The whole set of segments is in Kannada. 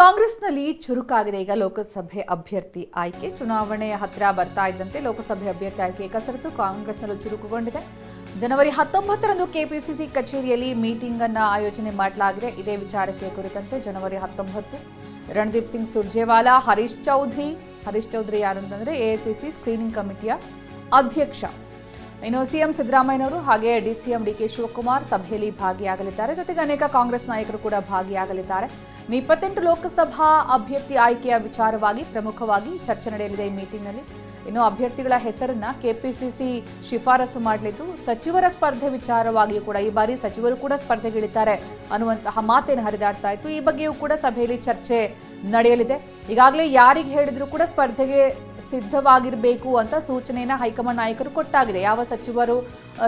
ಕಾಂಗ್ರೆಸ್ನಲ್ಲಿ ಚುರುಕಾಗಿದೆ. ಈಗ ಲೋಕಸಭೆ ಅಭ್ಯರ್ಥಿ ಆಯ್ಕೆ. ಚುನಾವಣೆ ಹತ್ತಿರ ಬರ್ತಾ ಇದ್ದಂತೆ ಲೋಕಸಭೆ ಅಭ್ಯರ್ಥಿ ಆಯ್ಕೆ ಕಸರತ್ತು ಕಾಂಗ್ರೆಸ್ನಲ್ಲೂ ಚುರುಕುಗೊಂಡಿದೆ. ಜನವರಿ ಹತ್ತೊಂಬತ್ತರಂದು ಕೆಪಿಸಿಸಿ ಕಚೇರಿಯಲ್ಲಿ ಮೀಟಿಂಗ್ ಅನ್ನು ಆಯೋಜನೆ ಮಾಡಲಾಗಿದೆ. ಇದೇ ವಿಚಾರಕ್ಕೆ ಕುರಿತಂತೆ ಜನವರಿ ಹತ್ತೊಂಬತ್ತು ರಣದೀಪ್ ಸಿಂಗ್ ಸುರ್ಜೇವಾಲಾ, ಹರೀಶ್ ಚೌಧರಿ ಹರೀಶ್ ಚೌಧರಿ ಯಾರು ಅಂತಂದ್ರೆ ಎಐಸಿಸಿ ಸ್ಕ್ರೀನಿಂಗ್ ಕಮಿಟಿಯ ಅಧ್ಯಕ್ಷ. ಇನ್ನು ಸಿಎಂ ಸಿದ್ದರಾಮಯ್ಯನವರು ಹಾಗೆ ಡಿಸಿಎಂ ಡಿಕೆ ಶಿವಕುಮಾರ್ ಸಭೆಯಲ್ಲಿ ಭಾಗಿಯಾಗಲಿದ್ದಾರೆ. ಜೊತೆಗೆ ಅನೇಕ ಕಾಂಗ್ರೆಸ್ ನಾಯಕರು ಕೂಡ ಭಾಗಿಯಾಗಲಿದ್ದಾರೆ. ಇಪ್ಪತ್ತೆಂಟು ಲೋಕಸಭಾ ಅಭ್ಯರ್ಥಿ ಆಯ್ಕೆಯ ವಿಚಾರವಾಗಿ ಪ್ರಮುಖವಾಗಿ ಚರ್ಚೆ ನಡೆಯಲಿದೆ ಈ ಮೀಟಿಂಗ್ನಲ್ಲಿ. ಇನ್ನು ಅಭ್ಯರ್ಥಿಗಳ ಹೆಸರನ್ನ ಕೆಪಿಸಿಸಿ ಶಿಫಾರಸು ಮಾಡಲಿದ್ದು, ಸಚಿವರ ಸ್ಪರ್ಧೆ ವಿಚಾರವಾಗಿಯೂ ಕೂಡ, ಈ ಬಾರಿ ಸಚಿವರು ಕೂಡ ಸ್ಪರ್ಧೆಗಿಳಿತಾರೆ ಅನ್ನುವಂತಹ ಮಾತೇನು ಹರಿದಾಡ್ತಾ ಇತ್ತು. ಈ ಬಗ್ಗೆಯೂ ಕೂಡ ಸಭೆಯಲ್ಲಿ ಚರ್ಚೆ ನಡೆಯಲಿದೆ. ಈಗಾಗಲೇ ಯಾರಿಗೆ ಹೇಳಿದ್ರು ಕೂಡ ಸ್ಪರ್ಧೆಗೆ ಸಿದ್ಧವಾಗಿರಬೇಕು ಅಂತ ಸೂಚನೆಯನ್ನು ಹೈಕಮಾಂಡ್ ನಾಯಕರು ಕೊಟ್ಟಾಗಿದೆ. ಯಾವ ಸಚಿವರು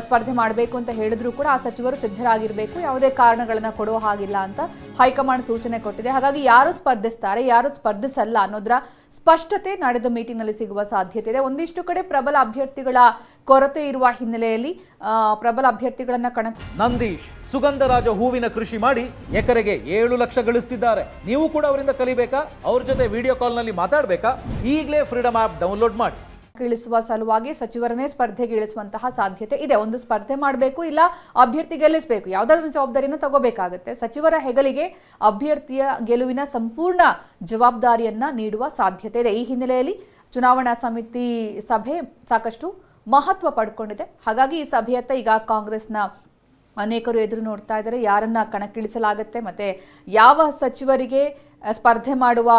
ಸ್ಪರ್ಧೆ ಮಾಡಬೇಕು ಅಂತ ಹೇಳಿದ್ರು ಕೂಡ ಆ ಸಚಿವರು ಸಿದ್ಧರಾಗಿರಬೇಕು. ಯಾವುದೇ ಕಾರಣಗಳನ್ನು ಕೊಡುವ ಹಾಗಿಲ್ಲ ಅಂತ ಹೈಕಮಾಂಡ್ ಸೂಚನೆ ಕೊಟ್ಟಿದೆ. ಹಾಗಾಗಿ ಯಾರು ಸ್ಪರ್ಧಿಸ್ತಾರೆ, ಯಾರು ಸ್ಪರ್ಧಿಸಲ್ಲ ಅನ್ನೋದರ ಸ್ಪಷ್ಟತೆ ನಡೆದ ಮೀಟಿಂಗ್ನಲ್ಲಿ ಸಿಗುವ ಸಾಧ್ಯತೆ ಇದೆ. ಒಂದಿಷ್ಟು ಕಡೆ ಪ್ರಬಲ ಅಭ್ಯರ್ಥಿಗಳ ಕೊರತೆ ಇರುವ ಹಿನ್ನೆಲೆಯಲ್ಲಿ ಪ್ರಬಲ ಅಭ್ಯರ್ಥಿಗಳನ್ನ ಕಣ ನಂದೀಶ್, ಸುಗಂಧರಾಜ ಹೂವಿನ ಕೃಷಿ ಮಾಡಿ ಎಕರೆಗೆ ಏಳು ಲಕ್ಷ ಗಳಿಸ್ತಿದ್ದಾರೆ. ನೀವು ಕೂಡ ಅವರಿಂದ ಕಲಿಬೇಕಾ? ಅವ್ರ ಜೊತೆ ವಿಡಿಯೋ ಕಾಲ್ನಲ್ಲಿ ಮಾತಾಡಬೇಕಾ? ಈಗಲೇ ಫ್ರೀಡಮ್ ಆ್ಯಪ್ ಡೌನ್ಲೋಡ್ ಮಾಡಿ. ಇಳಿಸುವ ಸಲುವಾಗಿ ಸಚಿವರನ್ನೇ ಸ್ಪರ್ಧೆಗೆ ಇಳಿಸುವಂತಹ ಸಾಧ್ಯತೆ ಇದೆ. ಒಂದು ಸ್ಪರ್ಧೆ ಮಾಡಬೇಕು ಇಲ್ಲ ಅಭ್ಯರ್ಥಿ ಗೆಲ್ಲಿಸಬೇಕು? ಯಾವುದಾದ್ರೂ ಜವಾಬ್ದಾರಿಯನ್ನು ತಗೋಬೇಕಾಗುತ್ತೆ. ಸಚಿವರ ಹೆಗಲಿಗೆ ಅಭ್ಯರ್ಥಿಯ ಗೆಲುವಿನ ಸಂಪೂರ್ಣ ಜವಾಬ್ದಾರಿಯನ್ನ ನೀಡುವ ಸಾಧ್ಯತೆ ಇದೆ. ಈ ಹಿನ್ನೆಲೆಯಲ್ಲಿ ಚುನಾವಣಾ ಸಮಿತಿ ಸಭೆ ಸಾಕಷ್ಟು ಮಹತ್ವ ಪಡ್ಕೊಂಡಿದೆ. ಹಾಗಾಗಿ ಈ ಸಭೆಯತ್ತ ಈಗ ಕಾಂಗ್ರೆಸ್ನ ಅನೇಕರು ಎದುರು ನೋಡ್ತಾ ಇದ್ದಾರೆ. ಯಾರನ್ನ ಕಣಕ್ಕಿಳಿಸಲಾಗುತ್ತೆ? ಮತ್ತೆ ಯಾವ ಸಚಿವರಿಗೆ ಸ್ಪರ್ಧೆ ಮಾಡುವ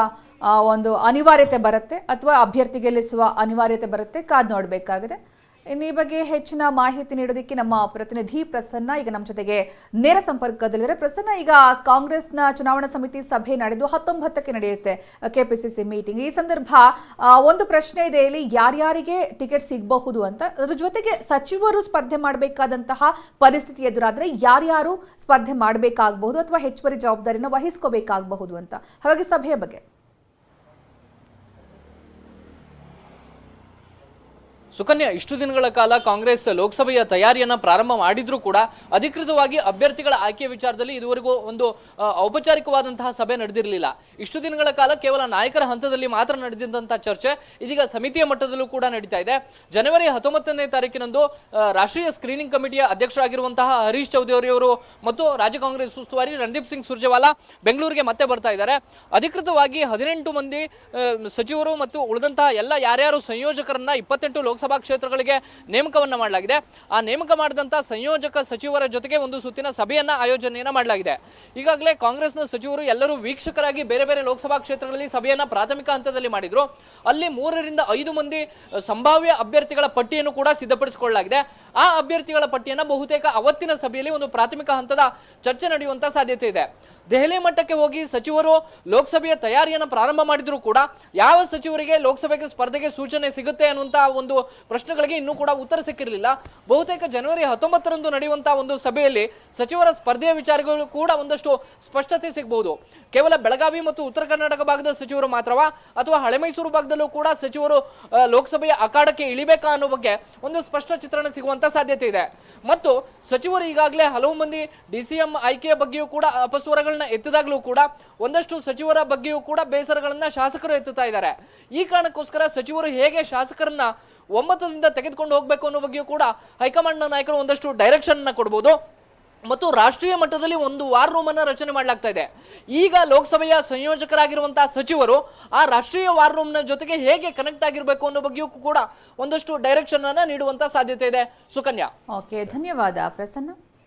ಒಂದು ಅನಿವಾರ್ಯತೆ ಬರುತ್ತೆ? ಅಥವಾ ಅಭ್ಯರ್ಥಿ ಗೆಲ್ಲಿಸುವ ಅನಿವಾರ್ಯತೆ ಬರುತ್ತೆ? ಕಾದ್ ನೋಡಬೇಕಾಗಿದೆ. ಇನ್ನು ಈ ಬಗ್ಗೆ ಹೆಚ್ಚಿನ ಮಾಹಿತಿ ನೀಡೋದಕ್ಕೆ ನಮ್ಮ ಪ್ರತಿನಿಧಿ ಪ್ರಸನ್ನ ಈಗ ನಮ್ಮ ಜೊತೆಗೆ ನೇರ ಸಂಪರ್ಕದಲ್ಲಿದ್ದಾರೆ. ಪ್ರಸನ್ನ, ಈಗ ಕಾಂಗ್ರೆಸ್ನ ಚುನಾವಣಾ ಸಮಿತಿ ಸಭೆ ನಡೆದು ಹತ್ತೊಂಬತ್ತಕ್ಕೆ ನಡೆಯುತ್ತೆ, ಕೆಪಿಸಿಸಿ ಮೀಟಿಂಗ್. ಈ ಸಂದರ್ಭ ಒಂದು ಪ್ರಶ್ನೆ ಇದೆ, ಇಲ್ಲಿ ಯಾರ್ಯಾರಿಗೆ ಟಿಕೆಟ್ ಸಿಗಬಹುದು ಅಂತ. ಅದ್ರ ಜೊತೆಗೆ ಸಚಿವರು ಸ್ಪರ್ಧೆ ಮಾಡಬೇಕಾದಂತಹ ಪರಿಸ್ಥಿತಿ ಎದುರಾದರೆ ಯಾರ್ಯಾರು ಸ್ಪರ್ಧೆ ಮಾಡಬೇಕಾಗಬಹುದು ಅಥವಾ ಹೆಚ್ಚುವರಿ ಜವಾಬ್ದಾರಿನ ವಹಿಸ್ಕೋಬೇಕಾಗಬಹುದು ಅಂತ. ಹಾಗಾಗಿ ಸಭೆಯ ಬಗ್ಗೆ. ಸುಕನ್ಯಾ, ಇಷ್ಟು ದಿನಗಳ ಕಾಲ ಕಾಂಗ್ರೆಸ್ ಲೋಕಸಭೆಯ ತಯಾರಿಯನ್ನ ಪ್ರಾರಂಭ ಮಾಡಿದ್ರೂ ಕೂಡ ಅಧಿಕೃತವಾಗಿ ಅಭ್ಯರ್ಥಿಗಳ ಆಯ್ಕೆ ವಿಚಾರದಲ್ಲಿ ಇದುವರೆಗೂ ಒಂದು ಔಪಚಾರಿಕವಾದಂತಹ ಸಭೆ ನಡೆದಿರಲಿಲ್ಲ. ಇಷ್ಟು ದಿನಗಳ ಕಾಲ ಕೇವಲ ನಾಯಕರ ಹಂತದಲ್ಲಿ ಮಾತ್ರ ನಡೆದಿದ್ದಂತಹ ಚರ್ಚೆ ಇದೀಗ ಸಮಿತಿಯ ಮಟ್ಟದಲ್ಲೂ ಕೂಡ ನಡೀತಾ ಇದೆ. ಜನವರಿ ಹತ್ತೊಂಬತ್ತನೇ ತಾರೀಕಿನಂದು ರಾಷ್ಟ್ರೀಯ ಸ್ಕ್ರೀನಿಂಗ್ ಕಮಿಟಿಯ ಅಧ್ಯಕ್ಷರಾಗಿರುವಂತಹ ಹರೀಶ್ ಚೌಧರಿ ಅವರು ಮತ್ತು ರಾಜ್ಯ ಕಾಂಗ್ರೆಸ್ ಉಸ್ತುವಾರಿ ರಣದೀಪ್ ಸಿಂಗ್ ಸುರ್ಜೇವಾಲಾ ಬೆಂಗಳೂರಿಗೆ ಮತ್ತೆ ಬರ್ತಾ ಇದ್ದಾರೆ. ಅಧಿಕೃತವಾಗಿ ಹದಿನೆಂಟು ಮಂದಿ ಸಚಿವರು ಮತ್ತು ಉಳಿದಂತಹ ಎಲ್ಲ ಯಾರ್ಯಾರು ಸಂಯೋಜಕರನ್ನ ಇಪ್ಪತ್ತೆಂಟು ಲೋಕಸಭಾ ಕ್ಷೇತ್ರಗಳಿಗೆ ನೇಮಕವನ್ನ ಮಾಡಲಾಗಿದೆ. ಆ ನೇಮಕ ಮಾಡಿದಂಥ ಸಂಯೋಜಕ ಸಚಿವರ ಜೊತೆಗೆ ಒಂದು ಸುತ್ತಿನ ಸಭೆಯನ್ನ ಆಯೋಜನೆಯನ್ನ ಮಾಡಲಾಗಿದೆ. ಈಗಾಗಲೇ ಕಾಂಗ್ರೆಸ್ನ ಸಚಿವರು ಎಲ್ಲರೂ ವೀಕ್ಷಕರಾಗಿ ಬೇರೆ ಬೇರೆ ಲೋಕಸಭಾ ಕ್ಷೇತ್ರಗಳಲ್ಲಿ ಸಭೆಯನ್ನ ಪ್ರಾಥಮಿಕ ಹಂತದಲ್ಲಿ ಮಾಡಿದ್ರು. ಅಲ್ಲಿ ಮೂರರಿಂದ ಐದು ಮಂದಿ ಸಂಭಾವ್ಯ ಅಭ್ಯರ್ಥಿಗಳ ಪಟ್ಟಿಯನ್ನು ಕೂಡ ಸಿದ್ಧಪಡಿಸಿಕೊಳ್ಳಲಾಗಿದೆ. ಆ ಅಭ್ಯರ್ಥಿಗಳ ಪಟ್ಟಿಯನ್ನ ಬಹುತೇಕ ಅವತ್ತಿನ ಸಭೆಯಲ್ಲಿ ಒಂದು ಪ್ರಾಥಮಿಕ ಹಂತದ ಚರ್ಚೆ ನಡೆಯುವಂತ ಸಾಧ್ಯತೆ ಇದೆ. ದೆಹಲಿ ಮಟ್ಟಕ್ಕೆ ಹೋಗಿ ಸಚಿವರು ಲೋಕಸಭೆಯ ತಯಾರಿಯನ್ನು ಪ್ರಾರಂಭ ಮಾಡಿದ್ರು ಕೂಡ ಯಾವ ಸಚಿವರಿಗೆ ಲೋಕಸಭೆಗೆ ಸ್ಪರ್ಧೆಗೆ ಸೂಚನೆ ಸಿಗುತ್ತೆ ಅನ್ನುವಂತಹ ಒಂದು ಪ್ರಶ್ನೆಗಳಿಗೆ ಇನ್ನೂ ಕೂಡ ಉತ್ತರ ಸಿಕ್ಕಿರಲಿಲ್ಲ. ಬಹುತೇಕ ಜನವರಿ ಹತ್ತೊಂಬತ್ತರಂದು ನಡೆಯುವಂತಹ ಒಂದು ಸಭೆಯಲ್ಲಿ ಸಚಿವರ ಸ್ಪರ್ಧೆಯ ವಿಚಾರಗಳು ಕೂಡ ಒಂದಷ್ಟು ಸ್ಪಷ್ಟತೆ ಸಿಗಬಹುದು. ಕೇವಲ ಬೆಳಗಾವಿ ಮತ್ತು ಉತ್ತರ ಕರ್ನಾಟಕ ಭಾಗದ ಸಚಿವರು ಮಾತ್ರವಾ? ಅಥವಾ ಹಳೆ ಮೈಸೂರು ಭಾಗದಲ್ಲೂ ಕೂಡ ಸಚಿವರು ಲೋಕಸಭೆಯ ಅಖಾಡಕ್ಕೆ ಇಳಿಬೇಕಾ ಅನ್ನೋ ಬಗ್ಗೆ ಒಂದು ಸ್ಪಷ್ಟ ಚಿತ್ರಣ ಸಿಗುವಂತ ಸಾಧ್ಯತೆ ಇದೆ. ಮತ್ತು ಸಚಿವರು ಈಗಾಗಲೇ ಹಲವು ಮಂದಿ ಡಿಸಿಎಂ ಆಯ್ಕೆಯ ಬಗ್ಗೆಯೂ ಕೂಡ ಅಪಸ್ವರಗಳನ್ನ ಎತ್ತಿದಾಗಲೂ ಕೂಡ ಒಂದಷ್ಟು ಸಚಿವರ ಬಗ್ಗೆಯೂ ಕೂಡ ಬೇಸರಗಳನ್ನ ಶಾಸಕರು ಎತ್ತುತ್ತಾ ಇದ್ದಾರೆ. ಈ ಕಾರಣಕ್ಕೋಸ್ಕರ ಸಚಿವರು ಹೇಗೆ ಶಾಸಕರನ್ನ ಒಮ್ಮತದಿಂದ ತೆಗೆದುಕೊಂಡು ಹೋಗಬೇಕು ಅನ್ನೋ ಬಗ್ಗೆಯೂ ಕೂಡ ಹೈಕಮಾಂಡ್ನ ನಾಯಕರು ಒಂದಷ್ಟು ಡೈರೆಕ್ಷನ್ನ ಕೊಡಬಹುದು ಮತ್ತು ರಾಷ್ಟ್ರೀಯ ಮಟ್ಟದಲ್ಲಿ ಒಂದು ವಾರ್ ರೂಮ್ ಅನ್ನ ರಚನೆ ಮಾಡಲಾಗ್ತಾ ಇದೆ. ಈಗ ಲೋಕಸಭೆಯ ಸಂಯೋಜಕರಾಗಿರುವಂತಹ ಸಚಿವರು ಆ ರಾಷ್ಟ್ರೀಯ ವಾರ್ ರೂಮ್ ಜೊತೆಗೆ ಹೇಗೆ ಕನೆಕ್ಟ್ ಆಗಿರಬೇಕು ಅನ್ನೋ ಬಗ್ಗೆಯೂ ಕೂಡ ಒಂದಷ್ಟು ಡೈರೆಕ್ಷನ್ ಅನ್ನ ನೀಡುವಂತ ಸಾಧ್ಯತೆ ಇದೆ. ಸುಕನ್ಯಾ. ಓಕೆ, ಧನ್ಯವಾದ, ಪ್ರಸನ್ನ.